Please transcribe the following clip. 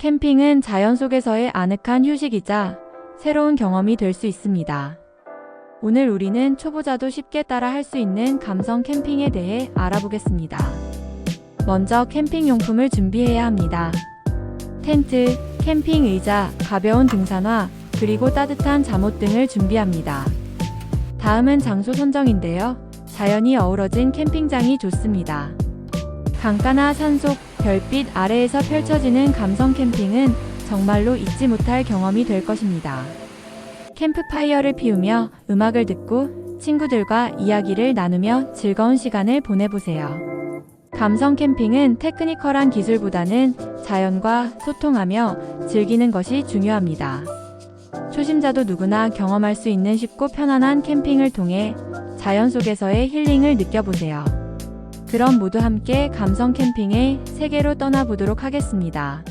캠핑은 자연 속에서의 아늑한 휴식이자 새로운 경험이 될 수 있습니다. 오늘 우리는 초보자도 쉽게 따라 할 수 있는 감성 캠핑에 대해 알아보겠습니다. 먼저 캠핑 용품을 준비해야 합니다. 텐트, 캠핑 의자, 가벼운 등산화, 그리고 따뜻한 잠옷 등을 준비합니다. 다음은 장소 선정인데요. 자연이 어우러진 캠핑장이 좋습니다. 강가나 산속, 별빛 아래에서 펼쳐지는 감성 캠핑은 정말로 잊지 못할 경험이 될 것입니다. 캠프파이어를 피우며 음악을 듣고 친구들과 이야기를 나누며 즐거운 시간을 보내보세요. 감성 캠핑은 테크니컬한 기술보다는 자연과 소통하며 즐기는 것이 중요합니다. 초심자도 누구나 경험할 수 있는 쉽고 편안한 캠핑을 통해 자연 속에서의 힐링을 느껴보세요. 그럼 모두 함께 감성 캠핑의 세계로 떠나보도록 하겠습니다.